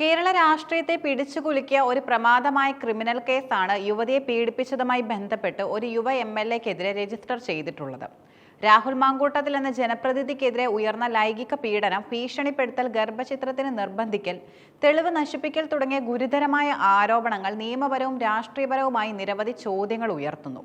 കേരള രാഷ്ട്രീയത്തെ പിടിച്ചു കുലുക്കിയ ഒരു പ്രമാദമായ ക്രിമിനൽ കേസാണ് യുവതിയെ പീഡിപ്പിച്ചതുമായി ബന്ധപ്പെട്ട് ഒരു യുവ എം എൽ എക്കെതിരെ രജിസ്റ്റർ ചെയ്തിട്ടുള്ളത്. രാഹുൽ മാങ്കൂട്ടത്തിൽ എന്ന ജനപ്രതിനിധിക്കെതിരെ ഉയർന്ന ലൈംഗിക പീഡനം ഭീഷണിപ്പെടുത്തൽ ഗർഭചിത്രത്തിന് നിർബന്ധിക്കൽ തെളിവ് നശിപ്പിക്കൽ തുടങ്ങിയ ഗുരുതരമായ ആരോപണങ്ങൾ നിയമപരവും രാഷ്ട്രീയപരവുമായി നിരവധി ചോദ്യങ്ങൾ ഉയർത്തുന്നു.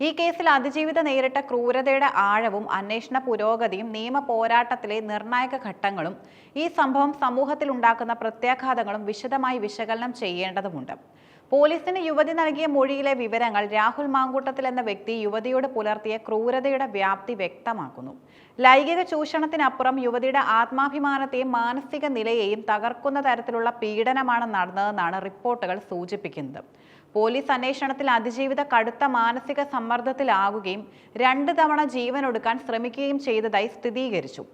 ഈ കേസിൽ അതിജീവിത നേരിട്ട ക്രൂരതയുടെ ആഴവും അന്വേഷണ പുരോഗതിയും നിയമ പോരാട്ടത്തിലെ നിർണായക ഘട്ടങ്ങളും ഈ സംഭവം സമൂഹത്തിൽ ഉണ്ടാക്കുന്ന പ്രത്യാഘാതങ്ങളും വിശദമായി വിശകലനം ചെയ്യേണ്ടതുണ്ട് പോലീസിന് യുവതി നൽകിയ മൊഴിയിലെ വിവരങ്ങൾ രാഹുൽ മാങ്കൂട്ടത്തിൽ എന്ന വ്യക്തി യുവതിയോട് പുലർത്തിയ ക്രൂരതയുടെ വ്യാപ്തി വ്യക്തമാക്കുന്നു. ലൈംഗിക ചൂഷണത്തിനപ്പുറം യുവതിയുടെ ആത്മാഭിമാനത്തെയും മാനസിക നിലയെയും തകർക്കുന്ന തരത്തിലുള്ള പീഡനമാണ് നടന്നതെന്നാണ് റിപ്പോർട്ടുകൾ സൂചിപ്പിക്കുന്നത്. പോലീസ് അന്വേഷണത്തിൽ അതിജീവിത കടുത്ത മാനസിക സമ്മർദ്ദത്തിലാകുകയും രണ്ട് തവണ ജീവനൊടുക്കാൻ ശ്രമിക്കുകയും ചെയ്തതായി സ്ഥിരീകരിച്ചു.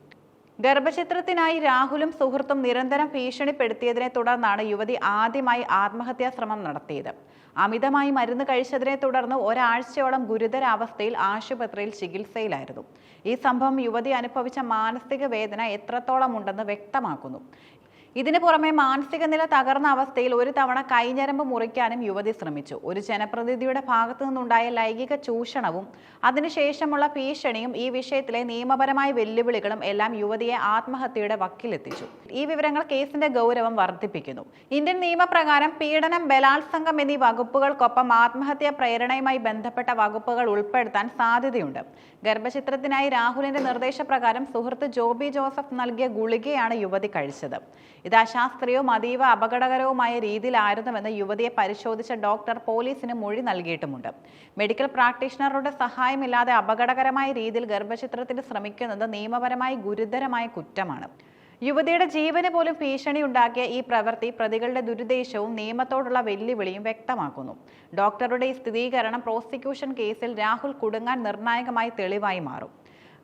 ഗർഭചിത്രത്തിനായി രാഹുലും സുഹൃത്തും നിരന്തരം ഭീഷണിപ്പെടുത്തിയതിനെ തുടർന്നാണ് യുവതി ആദ്യമായി ആത്മഹത്യാ ശ്രമം നടത്തിയത്. അമിതമായി മരുന്ന് കഴിച്ചതിനെ തുടർന്ന് ഒരാഴ്ചയോളം ഗുരുതരാവസ്ഥയിൽ ആശുപത്രിയിൽ ചികിത്സയിലായിരുന്നു. ഈ സംഭവം യുവതി അനുഭവിച്ച മാനസിക വേദന എത്രത്തോളം ഉണ്ടെന്ന് വ്യക്തമാക്കുന്നു. ഇതിനു പുറമെ മാനസിക നില തകർന്ന അവസ്ഥയിൽ ഒരു തവണ കൈഞ്ഞരമ്പ് മുറിക്കാനും യുവതി ശ്രമിച്ചു. ഒരു ജനപ്രതിനിധിയുടെ ഭാഗത്തു നിന്നുണ്ടായ ലൈംഗിക ചൂഷണവും അതിനുശേഷമുള്ള ഭീഷണിയും ഈ വിഷയത്തിലെ നിയമപരമായ വെല്ലുവിളികളും എല്ലാം യുവതിയെ ആത്മഹത്യയുടെ വക്കിലെത്തിച്ചു. ഈ വിവരങ്ങൾ കേസിന്റെ ഗൗരവം വർദ്ധിപ്പിക്കുന്നു. ഇന്ത്യൻ നിയമപ്രകാരം പീഡനം ബലാത്സംഗം എന്നീ വകുപ്പുകൾക്കൊപ്പം ആത്മഹത്യാ പ്രേരണയുമായി ബന്ധപ്പെട്ട വകുപ്പുകൾ ഉൾപ്പെടുത്താൻ സാധ്യതയുണ്ട്. ഗർഭചിത്രത്തിനായി രാഹുലിന്റെ നിർദ്ദേശപ്രകാരം സുഹൃത്ത് ജോബി ജോസഫ് നൽകിയ ഗുളികയാണ് യുവതി കഴിച്ചത്. ഇത് അശാസ്ത്രീയവും അതീവ അപകടകരവുമായ രീതിയിലായിരുന്നുവെന്ന് യുവതിയെ പരിശോധിച്ച ഡോക്ടർ പോലീസിന് മൊഴി നൽകിയിട്ടുമുണ്ട്. മെഡിക്കൽ പ്രാക്ടീഷണറുടെ സഹായമില്ലാതെ അപകടകരമായ രീതിയിൽ ഗർഭചിത്രത്തിന് ശ്രമിക്കുന്നത് നിയമപരമായി ഗുരുതരമായ കുറ്റമാണ്. യുവതിയുടെ ജീവന് പോലും ഭീഷണി ഉണ്ടാക്കിയ ഈ പ്രവൃത്തി പ്രതികളുടെ ദുരുദ്ദേശവും നിയമത്തോടുള്ള വെല്ലുവിളിയും വ്യക്തമാക്കുന്നു. ഡോക്ടറുടെ ഈ സ്ഥിരീകരണം പ്രോസിക്യൂഷൻ കേസിൽ രാഹുൽ കുടുങ്ങാൻ നിർണായകമായി തെളിവായി മാറും.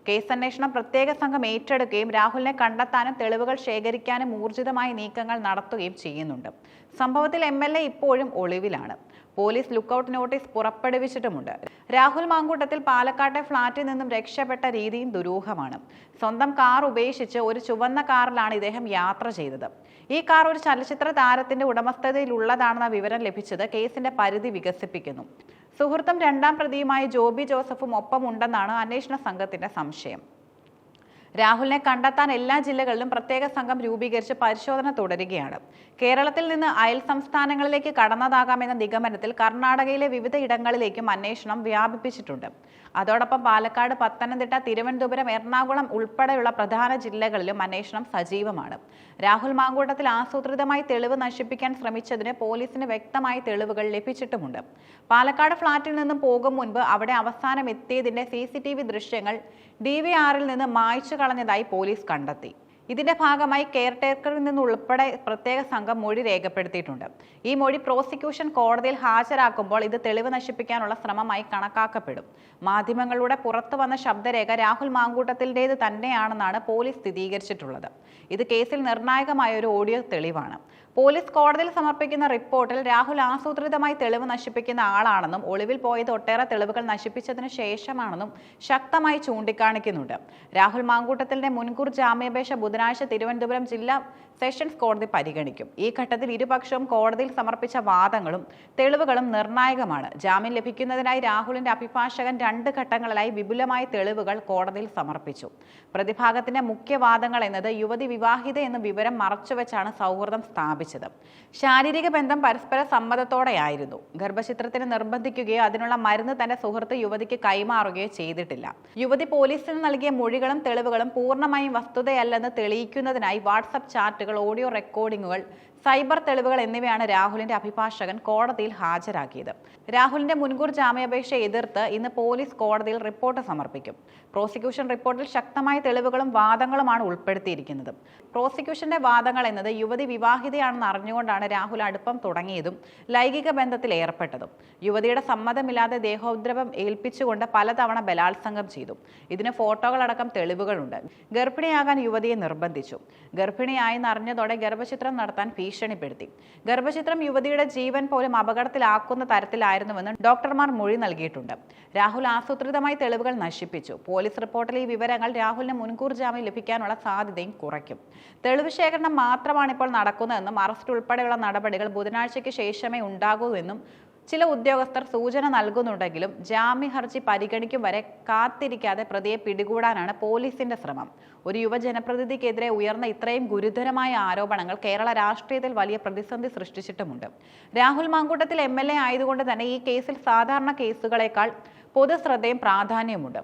കേസ് അന്വേഷണം പ്രത്യേക സംഘം ഏറ്റെടുക്കുകയും രാഹുലിനെ കണ്ടെത്താനും തെളിവുകൾ ശേഖരിക്കാനും ഊർജിതമായ നീക്കങ്ങൾ നടത്തുകയും ചെയ്യുന്നുണ്ട്. സംഭവത്തിൽ എം എൽ എ ഇപ്പോഴും ഒളിവിലാണ്. പോലീസ് ലുക്കൌട്ട് നോട്ടീസ് പുറപ്പെടുവിച്ചിട്ടുമുണ്ട്. രാഹുൽ മാങ്കൂട്ടത്തിൽ പാലക്കാട്ടെ ഫ്ളാറ്റിൽ നിന്നും രക്ഷപ്പെട്ട രീതിയും ദുരൂഹമാണ്. സ്വന്തം കാർ ഉപേക്ഷിച്ച് ഒരു ചുവന്ന കാറിലാണ് ഇദ്ദേഹം യാത്ര ചെയ്തത്. ഈ കാർ ഒരു ചലച്ചിത്ര താരത്തിന്റെ ഉടമസ്ഥതയിലുള്ളതാണെന്ന വിവരം ലഭിച്ചത് കേസിന്റെ പരിധി വികസിപ്പിക്കുന്നു. സുഹൃത്തും രണ്ടാം പ്രതിയുമായ ജോബി ജോസഫും ഒപ്പമുണ്ടെന്നാണ് അന്വേഷണ സംഘത്തിന്റെ സംശയം. രാഹുലിനെ കണ്ടെത്താൻ എല്ലാ ജില്ലകളിലും പ്രത്യേക സംഘം രൂപീകരിച്ച് പരിശോധന തുടരുകയാണ്. കേരളത്തിൽ നിന്ന് അയൽ സംസ്ഥാനങ്ങളിലേക്ക് കടന്നതാകാമെന്ന നിഗമനത്തിൽ കർണാടകയിലെ വിവിധ ഇടങ്ങളിലേക്കും അന്വേഷണം വ്യാപിപ്പിച്ചിട്ടുണ്ട്. അതോടൊപ്പം പാലക്കാട് പത്തനംതിട്ട തിരുവനന്തപുരം എറണാകുളം ഉൾപ്പെടെയുള്ള പ്രധാന ജില്ലകളിലും അന്വേഷണം സജീവമാണ്. രാഹുൽ മാങ്കൂട്ടത്തിൽ ആസൂത്രിതമായി തെളിവ് നശിപ്പിക്കാൻ ശ്രമിച്ചതിന് പോലീസിന് വ്യക്തമായ തെളിവുകൾ ലഭിച്ചിട്ടുമുണ്ട്. പാലക്കാട് ഫ്ളാറ്റിൽ നിന്നും പോകും മുൻപ് അവിടെ അവസാനം എത്തിയതിന്റെ സി ദൃശ്യങ്ങൾ ഡി നിന്ന് മായ്ച്ചു കളഞ്ഞതായി പോലീസ് കണ്ടെത്തി. ഇതിന്റെ ഭാഗമായി കെയർടേക്കറിൽ നിന്നുൾപ്പെടെ പ്രത്യേക സംഘം മൊഴി രേഖപ്പെടുത്തിയിട്ടുണ്ട്. ഈ മൊഴി പ്രോസിക്യൂഷൻ കോടതിയിൽ ഹാജരാക്കുമ്പോൾ ഇത് തെളിവ് നശിപ്പിക്കാനുള്ള ശ്രമമായി കണക്കാക്കപ്പെടും. മാധ്യമങ്ങളുടെ പുറത്തു വന്ന ശബ്ദരേഖ രാഹുൽ മാങ്കൂട്ടത്തിന്റേത് തന്നെയാണെന്നാണ് പോലീസ് സ്ഥിരീകരിച്ചിട്ടുള്ളത്. ഇത് കേസിൽ നിർണായകമായ ഒരു ഓഡിയോ തെളിവാണ്. പോലീസ് കോടതിയിൽ സമർപ്പിക്കുന്ന റിപ്പോർട്ടിൽ രാഹുൽ ആസൂത്രിതമായി തെളിവ് നശിപ്പിക്കുന്ന ആളാണെന്നും ഒളിവിൽ പോയത് ഒട്ടേറെ തെളിവുകൾ നശിപ്പിച്ചതിന് ശേഷമാണെന്നും ശക്തമായി ചൂണ്ടിക്കാണിക്കുന്നുണ്ട്. രാഹുൽ മാങ്കൂട്ടത്തിന്റെ മുൻകൂർ ജാമ്യാപേക്ഷ ബുധനാഴ്ച തിരുവനന്തപുരം ജില്ലാ സെഷൻസ് കോടതി പരിഗണിക്കും. ഈ ഘട്ടത്തിൽ ഇരുപക്ഷവും കോടതിയിൽ സമർപ്പിച്ച വാദങ്ങളും തെളിവുകളും നിർണായകമാണ്. ജാമ്യം ലഭിക്കുന്നതിനായി രാഹുലിന്റെ അഭിഭാഷകൻ രണ്ട് ഘട്ടങ്ങളിലായി വിപുലമായ തെളിവുകൾ കോടതിയിൽ സമർപ്പിച്ചു. പ്രതിഭാഗത്തിന്റെ മുഖ്യവാദങ്ങൾ എന്നത് യുവതി വിവാഹിത എന്ന വിവരം മറച്ചുവെച്ചാണ് സൗഹൃദം സ്ഥാപിച്ചത്. ശാരീരിക ബന്ധം പരസ്പര സമ്മതത്തോടെയായിരുന്നു. ഗർഭചിത്രത്തിന് നിർബന്ധിക്കുകയോ അതിനുള്ള മരുന്ന് തന്റെ സുഹൃത്ത് യുവതിക്ക് കൈമാറുകയോ ചെയ്തിട്ടില്ല. യുവതി പോലീസിന് നൽകിയ മൊഴികളും തെളിവുകളും പൂർണമായും വസ്തുതയല്ലെന്ന് തെളിയിക്കുന്നതിനായി വാട്സപ്പ് ചാറ്റുകൾ ഓഡിയോ റെക്കോർഡിംഗുകൾ സൈബർ തെളിവുകൾ എന്നിവയാണ് രാഹുലിന്റെ അഭിഭാഷകൻ കോടതിയിൽ ഹാജരാക്കിയത്. രാഹുലിന്റെ മുൻകൂർ ജാമ്യാപേക്ഷ എതിർത്ത് ഇന്ന് പോലീസ് കോടതിയിൽ റിപ്പോർട്ട് സമർപ്പിക്കും. പ്രോസിക്യൂഷൻ റിപ്പോർട്ടിൽ ശക്തമായ തെളിവുകളും വാദങ്ങളുമാണ് ഉൾപ്പെടുത്തിയിരിക്കുന്നത്. പ്രോസിക്യൂഷന്റെ വാദങ്ങൾ എന്നത് യുവതി വിവാഹിതയാണെന്ന് അറിഞ്ഞുകൊണ്ടാണ് രാഹുൽ അടുപ്പം തുടങ്ങിയതും ലൈംഗിക ബന്ധത്തിൽ ഏർപ്പെട്ടതും. യുവതിയുടെ സമ്മതമില്ലാതെ ദേഹോദ്രവം ഏൽപ്പിച്ചുകൊണ്ട് പലതവണ ബലാത്സംഗം ചെയ്തു. ഇതിന് ഫോട്ടോകളടക്കം തെളിവുകളുണ്ട്. ഗർഭിണിയാകാൻ യുവതിയെ നിർബന്ധിച്ചു. ഗർഭിണിയായെന്ന് അറിഞ്ഞതോടെ ഗർഭചിത്രം നടത്താൻ ഭീഷണിപ്പെടുത്തി. ഗർഭചിത്രം യുവതിയുടെ ജീവൻ പോലും അപകടത്തിലാക്കുന്ന തരത്തിലായിരുന്നുവെന്ന് ഡോക്ടർമാർ മൊഴി നൽകിയിട്ടുണ്ട്. രാഹുൽ ആസൂത്രിതമായി തെളിവുകൾ നശിപ്പിച്ചു. പോലീസ് റിപ്പോർട്ടിൽ ഈ വിവരങ്ങൾ രാഹുലിന് മുൻകൂർ ജാമ്യം ലഭിക്കാനുള്ള സാധ്യതയും കുറയ്ക്കും. തെളിവ് ശേഖരണം മാത്രമാണ് ഇപ്പോൾ നടക്കുന്നതെന്നും അറസ്റ്റ് ഉൾപ്പെടെയുള്ള നടപടികൾ ബുധനാഴ്ചയ്ക്ക് ശേഷമേ ഉണ്ടാകൂ എന്നും ചില ഉദ്യോഗസ്ഥർ സൂചന നൽകുന്നുണ്ടെങ്കിലും ജാമ്യ ഹർജി പരിഗണിക്കും വരെ കാത്തിരിക്കാതെ പ്രതിയെ പിടികൂടാനാണ് പോലീസിന്റെ ശ്രമം. ഒരു യുവജനപ്രതിനിധിക്കെതിരെ ഉയർന്ന ഇത്രയും ഗുരുതരമായ ആരോപണങ്ങൾ കേരള രാഷ്ട്രീയത്തിൽ വലിയ പ്രതിസന്ധി സൃഷ്ടിച്ചിട്ടുമുണ്ട്. രാഹുൽ മാങ്കൂട്ടത്തിൽ എം ആയതുകൊണ്ട് തന്നെ ഈ കേസിൽ സാധാരണ കേസുകളേക്കാൾ പൊതുശ്രദ്ധയും പ്രാധാന്യമുണ്ട്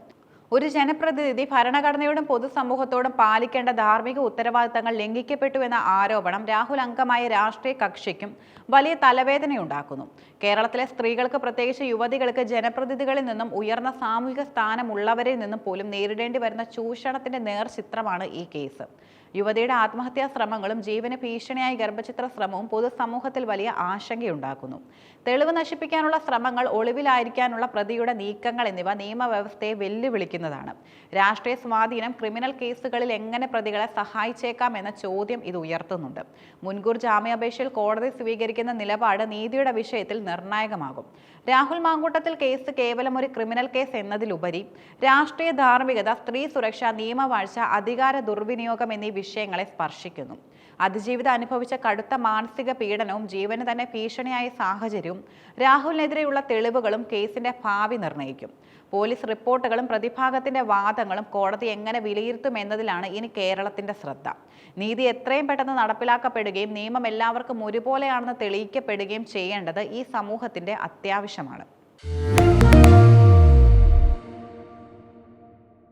ഒരു ജനപ്രതിനിധി ഭരണഘടനയോടും പൊതുസമൂഹത്തോടും പാലിക്കേണ്ട ധാർമ്മിക ഉത്തരവാദിത്തങ്ങൾ ലംഘിക്കപ്പെട്ടു എന്ന ആരോപണം രാഹുൽ അംഗമായ രാഷ്ട്രീയ കക്ഷിക്കും വലിയ തലവേദനയുണ്ടാക്കുന്നു. കേരളത്തിലെ സ്ത്രീകൾക്ക് പ്രത്യേകിച്ച് യുവതികൾക്ക് ജനപ്രതിനിധികളിൽ നിന്നും ഉയർന്ന സാമൂഹിക സ്ഥാനമുള്ളവരിൽ നിന്നും പോലും നേരിടേണ്ടി വരുന്ന ചൂഷണത്തിന്റെ നേർചിത്രമാണ് ഈ കേസ്. യുവതിയുടെ ആത്മഹത്യാ ശ്രമങ്ങളും ജീവന് ഭീഷണിയായ ഗർഭചിത്ര ശ്രമവും പൊതുസമൂഹത്തിൽ വലിയ ആശങ്കയുണ്ടാക്കുന്നു. തെളിവ് നശിപ്പിക്കാനുള്ള ശ്രമങ്ങൾ ഒളിവിലായിരിക്കാനുള്ള പ്രതിയുടെ നീക്കങ്ങൾ എന്നിവ നിയമവ്യവസ്ഥയെ വെല്ലുവിളിക്കുന്നതാണ് രാഷ്ട്രീയ സ്വാധീനം ക്രിമിനൽ കേസുകളിൽ എങ്ങനെ പ്രതികളെ സഹായിച്ചേക്കാം എന്ന ചോദ്യം ഇത് ഉയർത്തുന്നുണ്ട്. മുൻകൂർ ജാമ്യാപേക്ഷയിൽ കോടതി സ്വീകരിക്കുന്ന നിലപാട് നീതിയുടെ വിഷയത്തിൽ നിർണായകമാകും. രാഹുൽ മാങ്കൂട്ടത്തിൽ കേസ് കേവലം ഒരു ക്രിമിനൽ കേസ് എന്നതിലുപരി രാഷ്ട്രീയ ധാർമ്മികത സ്ത്രീ സുരക്ഷ നിയമവാഴ്ച അധികാര ദുർവിനിയോഗം എന്നീ വിഷയങ്ങളെ സ്പർശിക്കുന്നു. അതിജീവിതം അനുഭവിച്ച കടുത്ത മാനസിക പീഡനവും ജീവന് തന്നെ ഭീഷണിയായ സാഹചര്യവും രാഹുലിനെതിരെയുള്ള തെളിവുകളും കേസിന്റെ ഭാവി നിർണയിക്കും പോലീസ് റിപ്പോർട്ടുകളും പ്രതിഭാഗത്തിന്റെ വാദങ്ങളും കോടതി എങ്ങനെ വിലയിരുത്തും എന്നതിലാണ് ഇനി കേരളത്തിന്റെ ശ്രദ്ധ. നീതി എത്രയും പെട്ടെന്ന് നടപ്പിലാക്കപ്പെടുകയും നിയമം എല്ലാവർക്കും ഒരുപോലെയാണെന്ന് തെളിയിക്കപ്പെടുകയും ചെയ്യേണ്ടത് ഈ സമൂഹത്തിന്റെ അത്യാവശ്യമാണ്.